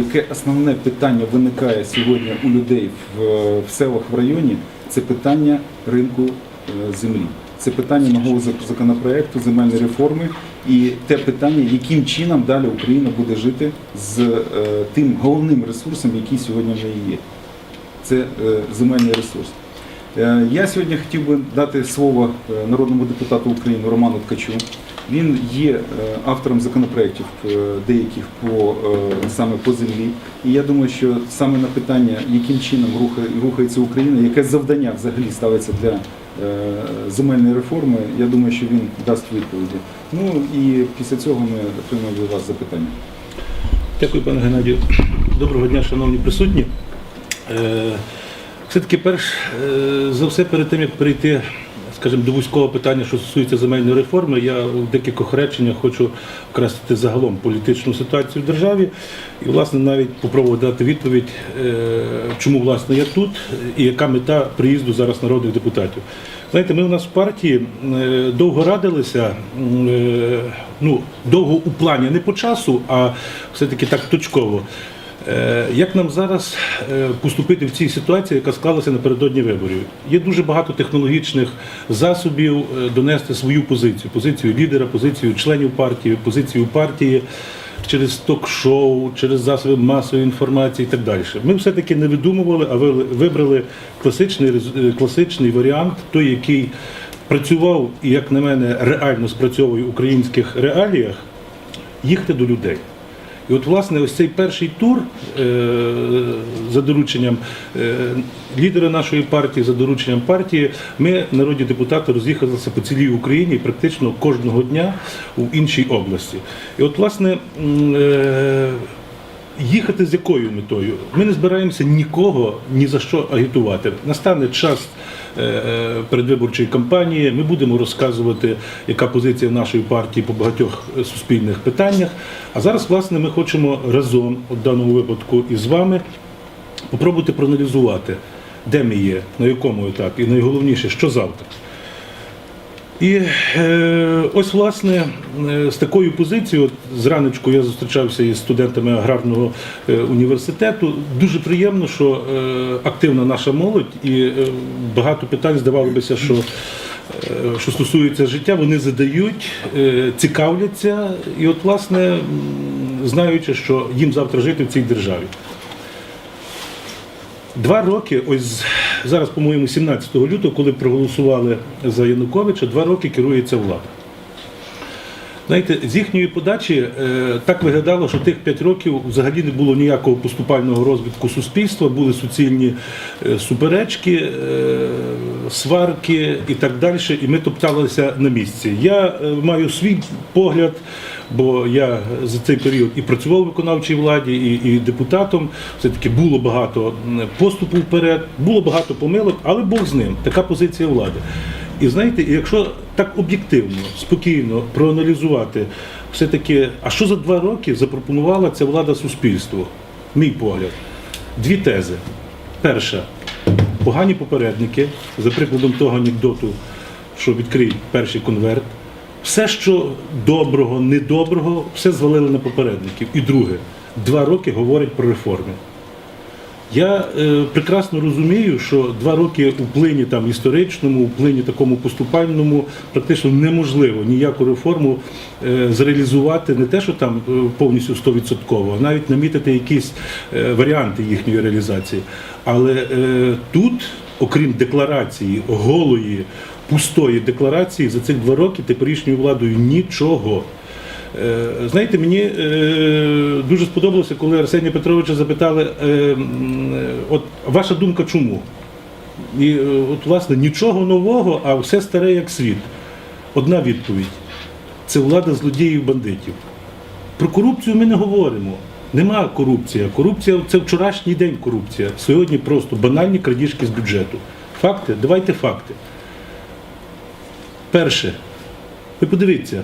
Яке основне питання виникає сьогодні у людей в, в селах в районі, це питання ринку е, землі. Це питання нового законопроекту земельної реформи і те питання, яким чином далі Україна буде жити з е, тим головним ресурсом, який сьогодні в неї є. Це е, земельний ресурс. Е, Я сьогодні хотів би дати слово е, народному депутату України Роману Ткачу. Він є е, автором законопроєктів е, деяких по е, саме по землі. І я думаю, що саме на питання, яким чином рухається Україна, яке завдання взагалі ставиться для земельної реформи, я думаю, що він дасть відповіді. Ну і після цього ми отримаємо від вас запитання. Дякую, пане Геннадію. Доброго дня, шановні присутні. Все-таки перш за все, перед тим, як перейти скажімо, до вузького питання, що стосується земельної реформи, я у декількох реченнях хочу окреслити загалом політичну ситуацію в державі і, власне, навіть попробувати дати відповідь, е, чому власне я тут і яка мета приїзду зараз народних депутатів. Знаєте, ми у нас в партії е, довго радилися, е, ну, довго у плані, не по часу, а все-таки так точково. Е, Як нам зараз е, поступити в цій ситуації, яка склалася напередодні виборів? Є дуже багато технологічних засобів е, донести свою позицію, позицію лідера, позицію членів партії, позицію партії через ток-шоу, через засоби масової інформації і так далі. Ми все-таки не видумували, а ви- вибрали класичний, класичний варіант, той, який працював і, як на мене, реально спрацьовує в українських реаліях, їхати до людей. І от, власне, ось цей перший тур е, за дорученням е, лідера нашої партії, за дорученням партії, ми, народні депутати, роз'їхалися по цілій Україні практично кожного дня в іншій області. І от, власне, е, їхати з якою метою? Ми не збираємося нікого ні за що агітувати. Настане час е, е, передвиборчої кампанії. Ми будемо розказувати, яка позиція нашої партії по багатьох е, суспільних питаннях. А зараз, власне, ми хочемо разом, у даному випадку, із вами, попробувати проаналізувати, де ми є, на якому етапі, і найголовніше, що завтра. І е, ось власне е, з такою позицією, от зранечку я зустрічався із студентами аграрного е, університету. Дуже приємно, що е, активна наша молодь і е, багато питань здавалося, що. е, Що стосується життя, вони задають, цікавляться, і от, власне, знаючи, що їм завтра жити в цій державі. Два роки, ось зараз, по-моєму, 17 лютого, коли проголосували за Януковича, два роки керується влада. Знаєте, з їхньої подачі е, так виглядало, що тих 5 років взагалі не було ніякого поступального розвитку суспільства, були суцільні е, суперечки, е, сварки і так далі. І ми топталися на місці. Я е, маю свій погляд, бо я за цей період і працював у виконавчій владі, і, і депутатом. Все-таки було багато поступу вперед, було багато помилок, але Бог з ним. Така позиція влади. І знаєте, якщо так об'єктивно, спокійно проаналізувати, все-таки, а що за два роки запропонувала ця влада суспільству? Мій погляд. Дві тези. Перша, погані попередники, за прикладом того анекдоту, що відкриють перший конверт. Все, що доброго, недоброго, все звалили на попередників. І друге, два роки говорять про реформи. Я е, прекрасно розумію, що два роки у плині там історичному, у плині такому поступальному практично неможливо ніяку реформу е, зреалізувати, не те, що там е, повністю 100%, а навіть намітити якісь е, варіанти їхньої реалізації. Але е, тут, окрім декларації, голої, пустої декларації, за цих два роки теперішньою владою нічого. Е, Знаєте, мені е, дуже сподобалося, коли Арсенія Петровича запитали, е, от ваша думка чому? І от, власне, нічого нового, а все старе як світ. Одна відповідь це влада злодіїв бандитів. Про корупцію ми не говоримо. Нема корупції. Корупція це вчорашній день корупція. Сьогодні просто банальні крадіжки з бюджету. Факти? Давайте факти. Перше, ви подивіться,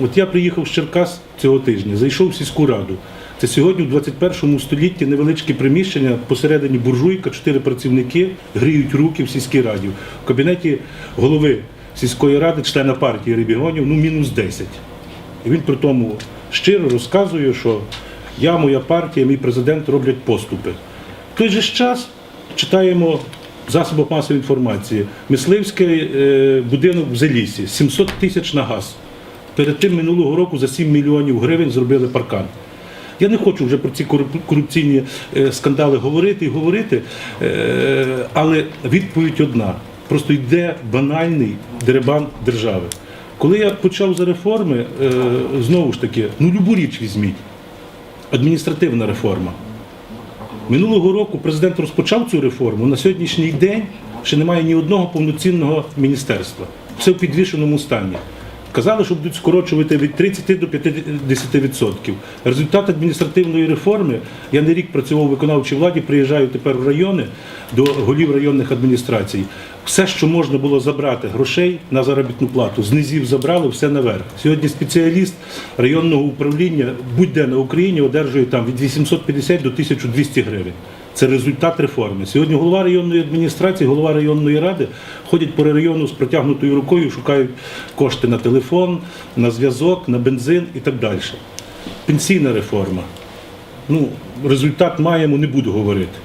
от я приїхав з Черкас цього тижня, зайшов в сільську раду. Це сьогодні в 21 столітті невеличке приміщення, посередині буржуйка, чотири працівники гріють руки в сільській раді. В кабінеті голови сільської ради, члена партії регіонів, ну мінус 10. І він при тому щиро розказує, що я, моя партія, мій президент роблять поступи. В той же час читаємо засобах масової інформації. Мисливський е, будинок в Зелісі, 700 тисяч на газ. Перед тим минулого року за 7 мільйонів гривень зробили паркан. Я не хочу вже про ці корупційні е, скандали говорити і говорити, е, але відповідь одна. Просто йде банальний деребан держави. Коли я почав за реформи, знову ж таки, ну любу річ візьміть. Адміністративна реформа. Минулого року президент розпочав цю реформу. На сьогоднішній день ще немає ні одного повноцінного міністерства. Все в підвішеному стані. Казали, що будуть скорочувати від 30 до 50%. Результат адміністративної реформи. Я не рік працював у виконавчій владі, приїжджаю тепер в райони до голів районних адміністрацій. Все, що можна було забрати грошей на заробітну плату, з низів забрали все наверх. Сьогодні спеціаліст районного управління будь-де на Україні одержує там від 850 до 1200 гривень. Це результат реформи. Сьогодні голова районної адміністрації, голова районної ради ходять по району з протягнутою рукою, шукають кошти на телефон, на зв'язок, на бензин і так далі. Пенсійна реформа. Ну, результат маємо, не буду говорити.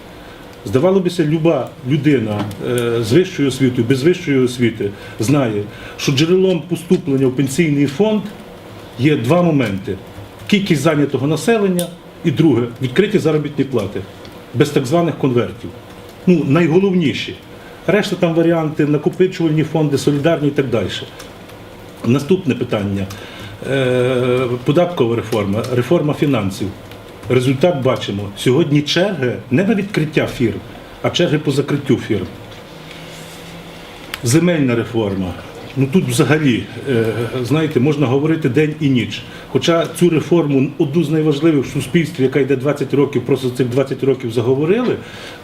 Здавалося б, люба людина е, з вищою освітою, без вищої освіти знає, що джерелом поступлення в пенсійний фонд є два моменти: кількість зайнятого населення і друге відкриті заробітні плати без так званих конвертів. Ну, найголовніші. Решта там варіанти, накопичувальні фонди, солідарні і так далі. Наступне питання. Е, Податкова реформа, реформа фінансів. Результат бачимо. Сьогодні черги не на відкриття фірм, а черги по закриттю фірм. Земельна реформа. Ну тут взагалі, е, знаєте, можна говорити день і ніч. Хоча цю реформу, одну з найважливих в суспільстві, яка йде 20 років, просто цих 20 років заговорили,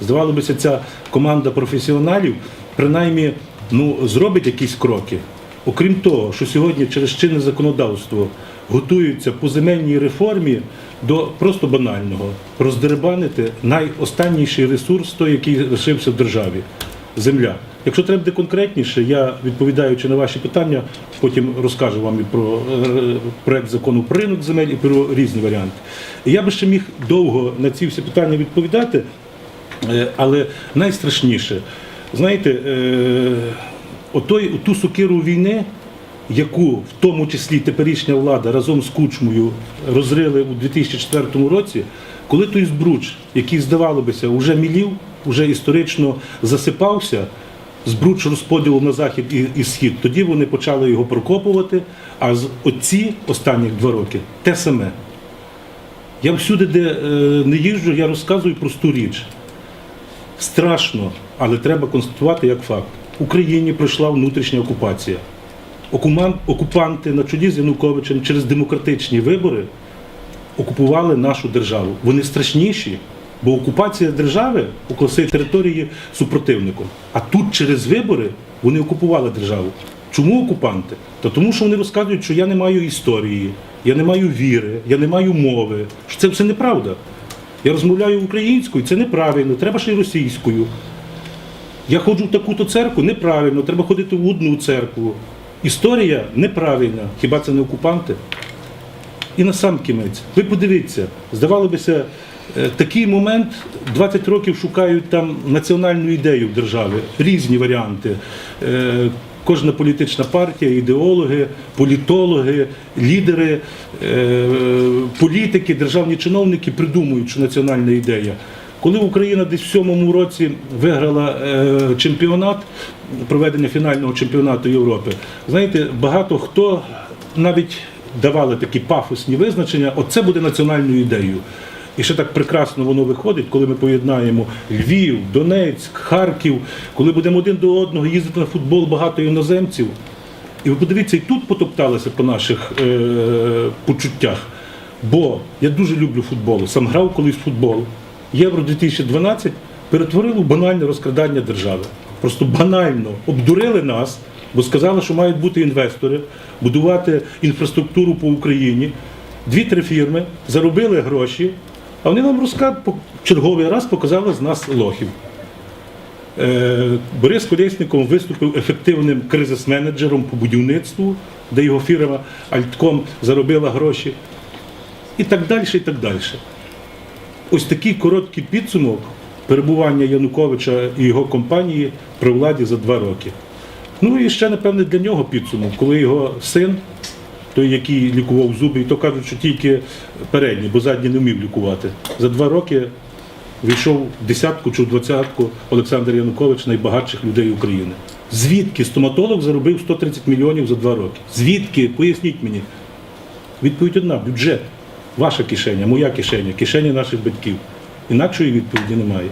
здавалося, ця команда професіоналів принаймні ну, зробить якісь кроки. Окрім того, що сьогодні через чинне законодавство готуються по земельній реформі до просто банального роздеребанити найостанніший ресурс, той, який лишився в державі земля. Якщо треба буде конкретніше, я відповідаючи на ваші питання, потім розкажу вам і про е, проект закону про ринок земель і про різні варіанти. Я би ще міг довго на ці всі питання відповідати, е, але найстрашніше, знаєте, е, отой, ту сокиру війни, яку в тому числі теперішня влада разом з Кучмою розрили у 2004 році, коли той збруч, який здавало бися, вже мілів, вже історично засипався, збруч розподілу на захід і, і схід, тоді вони почали його прокопувати. А з оці останніх два роки те саме. Я всюди, де е, не їжджу, я розказую просту річ. Страшно, але треба констатувати як факт. В Україні пройшла внутрішня окупація. Окупанти на чолі з Януковичем через демократичні вибори окупували нашу державу. Вони страшніші, бо окупація держави оголосила території супротивником. А тут через вибори вони окупували державу. Чому окупанти? Та тому, що вони розказують, що я не маю історії, я не маю віри, я не маю мови. Що це все неправда. Я розмовляю українською, це неправильно, треба ще й російською. Я ходжу в таку-то церкву, неправильно, треба ходити в одну церкву. Історія неправильна. Хіба це не окупанти? І на сам кінець. Ви подивіться, здавалося, е, такий момент 20 років шукають там національну ідею в державі, різні варіанти. Е, Кожна політична партія, ідеологи, політологи, лідери, е, політики, державні чиновники придумують, що національна ідея. Коли Україна десь в сьомому році виграла е, чемпіонат, проведення фінального чемпіонату Європи, знаєте, багато хто навіть давали такі пафосні визначення, оце буде національною ідеєю. І ще так прекрасно воно виходить, коли ми поєднаємо Львів, Донецьк, Харків, коли будемо один до одного їздити на футбол багато іноземців. І ви подивіться, і тут потопталися по наших е, почуттях. Бо я дуже люблю футбол, сам грав колись в футбол. Євро 2012 перетворило в банальне розкрадання держави. Просто банально обдурили нас, бо сказали, що мають бути інвестори, будувати інфраструктуру по Україні. Дві-три фірми заробили гроші, а вони нам розказ по- черговий раз показали з нас лохів. Е, Борис Колєсніков виступив ефективним кризис-менеджером по будівництву, де його фірма Альтком заробила гроші. І так далі, і так далі. Ось такий короткий підсумок перебування Януковича і його компанії при владі за два роки. Ну і ще, напевне, для нього підсумок, коли його син, той, який лікував зуби, і то кажуть, що тільки передні, бо задні не вмів лікувати. За два роки війшов десятку чи в двадцятку Олександр Янукович найбагатших людей України. Звідки стоматолог заробив 130 мільйонів за два роки? Звідки? Поясніть мені. Відповідь одна бюджет. Ваша кишеня, моя кишеня, кишеня наших батьків. Інакшої відповіді немає.